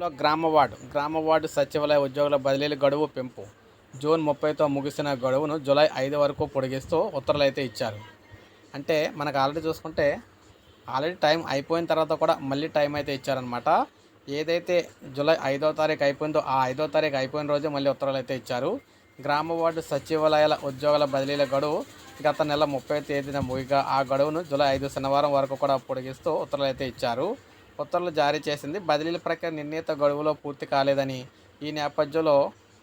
లో గ్రామ వార్డు. గ్రామ వార్డు సచివాలయ ఉద్యోగుల బదిలీల గడువు పెంపు. జూన్ ముప్పైతో ముగిసిన గడువును జూలై ఐదు వరకు పొడిగిస్తూ ఉత్తర్వులు అయితే ఇచ్చారు. అంటే మనకు ఆల్రెడీ చూసుకుంటే ఆల్రెడీ టైం అయిపోయిన తర్వాత కూడా మళ్ళీ టైం అయితే ఇచ్చారనమాట ఏదైతే జూలై ఐదో తారీఖు అయిపోయిందో ఆ ఐదో తారీఖు అయిపోయిన రోజు మళ్ళీ ఉత్తర్వులు అయితే ఇచ్చారు. గ్రామ వార్డు సచివాలయాల ఉద్యోగుల బదిలీల గడువు గత నెల ముప్పై తేదీన ముగిగా ఆ గడువును జూలై ఐదు శనివారం వరకు కూడా పొడిగిస్తూ ఉత్తర్వులు అయితే ఇచ్చారు. ఉత్తర్వులు జారీ చేసింది. బదిలీల ప్రక్రియ నిర్ణీత గడువులో పూర్తి కాలేదని ఈ నేపథ్యంలో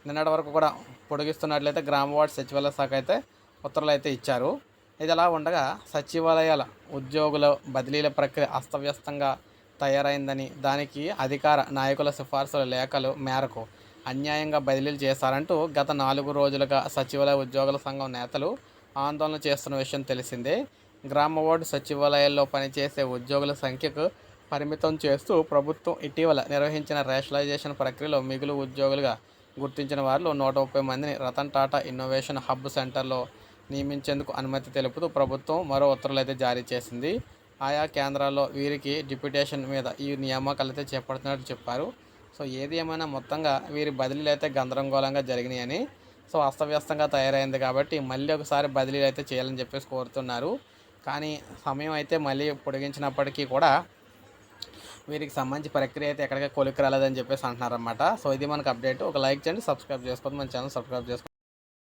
నిన్నటి వరకు కూడా పొడిగిస్తున్నట్లయితే గ్రామ వార్డ్ సచివాలయ శాఖ అయితే ఉత్తర్వులు అయితే ఇచ్చారు. ఇది అలా ఉండగా సచివాలయాల ఉద్యోగుల బదిలీల ప్రక్రియ అస్తవ్యస్తంగా తయారైందని దానికి అధికార నాయకుల సిఫార్సుల లేఖలు మేరకు అన్యాయంగా బదిలీలు చేశారంటూ గత నాలుగు రోజులుగా సచివాలయ ఉద్యోగుల సంఘం నేతలు ఆందోళన చేస్తున్న విషయం తెలిసిందే. గ్రామ వార్డు సచివాలయాల్లో పనిచేసే ఉద్యోగుల సంఖ్యకు పరిమితం చేస్తూ ప్రభుత్వం ఇటీవల నిర్వహించిన రేషనలైజేషన్ ప్రక్రియలో మిగులు ఉద్యోగులుగా గుర్తించిన వారిలో నూట ముప్పై మందిని రతన్ టాటా ఇన్నోవేషన్ హబ్ సెంటర్లో నియమించేందుకు అనుమతి తెలుపుతూ ప్రభుత్వం మరో ఉత్తర్వులు అయితే జారీ చేసింది. ఆయా కేంద్రాల్లో వీరికి డిప్యుటేషన్ మీద ఈ నియామకాలు అయితే చేపడుతున్నట్టు చెప్పారు. సో ఏది ఏమైనా మొత్తంగా వీరి బదిలీలు అయితే గందరగోళంగా జరిగినాయని సో అస్తవ్యస్తంగా తయారైంది కాబట్టి మళ్ళీ ఒకసారి బదిలీలు అయితే చేయాలని చెప్పేసి కోరుతున్నారు. కానీ సమయం అయితే మళ్ళీ పొడిగించినప్పటికీ కూడా వీరికి సంబంధించి ప్రక్రియ అయితే ఎక్కడికి కొలికి రాలేదని చెప్పేసి అంటున్నారన్నమాట. సో ఇది మనకు అప్డేట్ ఒక లైక్ చేయండి సబ్స్క్రైబ్ చేసుకోండి మన ఛానల్ సబ్స్క్రైబ్ చేసుకోండి.